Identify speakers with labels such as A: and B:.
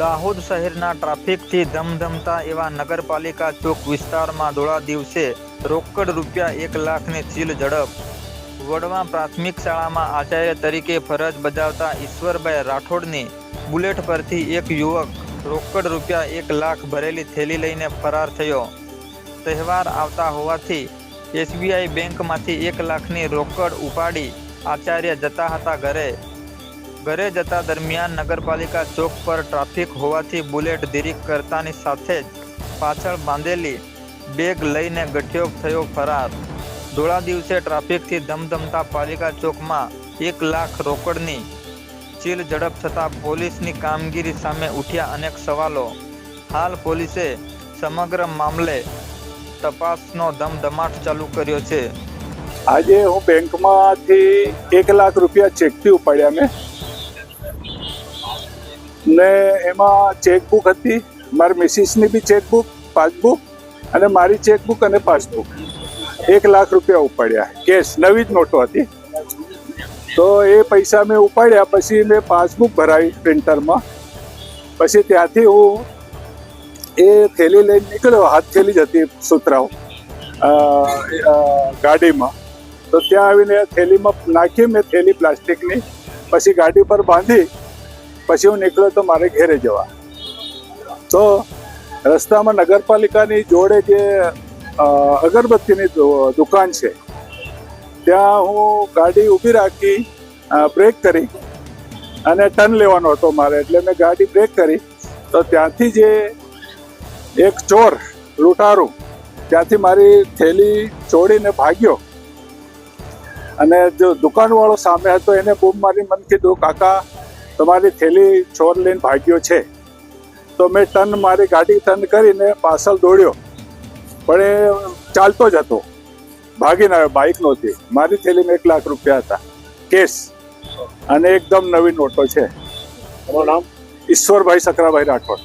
A: દાહોદ શહેરના ટ્રાફિકથી ધમધમતા એવા નગરપાલિકા ચોક વિસ્તારમાં ધોળા દિવસે રોકડ રૂપિયા એક લાખની ચીલ ઝડપ. વડવા પ્રાથમિક શાળામાં આચાર્ય તરીકે ફરજ બજાવતા ઈશ્વરભાઈ રાઠોડની બુલેટ પરથી એક યુવક રોકડ રૂપિયા એક લાખ ભરેલી થેલી લઈને ફરાર થયો. તહેવાર આવતા હોવાથી એસબીઆઈ બેંકમાંથી એક લાખની રોકડ ઉપાડી આચાર્ય જતા હતા ઘરે. ઘરે જતા દરમિયાન નગરપાલિકા ચોક પર ટ્રાફિક હોવાથી બુલેટ ધીરી કરતાની સાથે જ પાછળ બાંધેલી બેગ લઈને ગઠિયો થયો ફરાર. ધોળા દિવસે ટ્રાફિકથી ધમધમતા પાલિકા ચોકમાં એક લાખ રોકડની ચીલ ઝડપ થતાં પોલીસની કામગીરી સામે ઉઠ્યા અનેક સવાલો. હાલ પોલીસે સમગ્ર મામલે તપાસનો ધમધમાટ ચાલુ કર્યો છે.
B: આજે હું બેંકમાંથી એક લાખ રૂપિયા ચેકથી ઉપાડ્યા મેં. ને એમાં ચેકબુક હતી. મારી મિસિસની બી ચેકબુક પાસબુક અને મારી ચેકબુક અને પાસબુક એક લાખ રૂપિયા ઉપાડ્યા. કેશ નવી જ નોટો હતી. તો એ પૈસા મેં ઉપાડ્યા પછી મેં પાસબુક ભરાવી પ્રિન્ટરમાં પછી ત્યાંથી હું એ થેલી લઈને નીકળ્યો. હાથ થેલી જ હતી અ, ગાડીમાં. તો ત્યાં આવીને થેલીમાં નાખી મેં થેલી પ્લાસ્ટિકની પછી ગાડી પર બાંધી પછી હું નીકળ્યો તો મારે ઘેરે જવા. તો રસ્તામાં નગરપાલિકાની જોડે જે અગરબત્તીની દુકાન છે, ત્યાં હું ગાડી ઊભી રાખી બ્રેક કરી અને ટર્ન લેવાનો હતો મારે. એટલે મેં ગાડી બ્રેક કરી તો ત્યાંથી જે એક ચોર, લૂંટારું, ત્યાંથી મારી થેલી છોડીને ભાગ્યો અને જો દુકાનવાળો સામે હતો એને બૂમ મારી મન કીધું કાકા તમારી થેલી ચોર લઈને ભાગ્યો છે. તો મેં ટર્ન મારી ગાડી ટર્ન કરીને પાર્સલ દોડ્યો. પણ એ ચાલતો જ હતો. ભાગીને આવ્યો બાઇક નહોતી મારી થેલીમાં એક લાખ રૂપિયા હતા. કેસ. અને એકદમ નવી નોટો છે.
C: નામ?
B: ઈશ્વરભાઈ સકરાભાઈ રાઠોડ.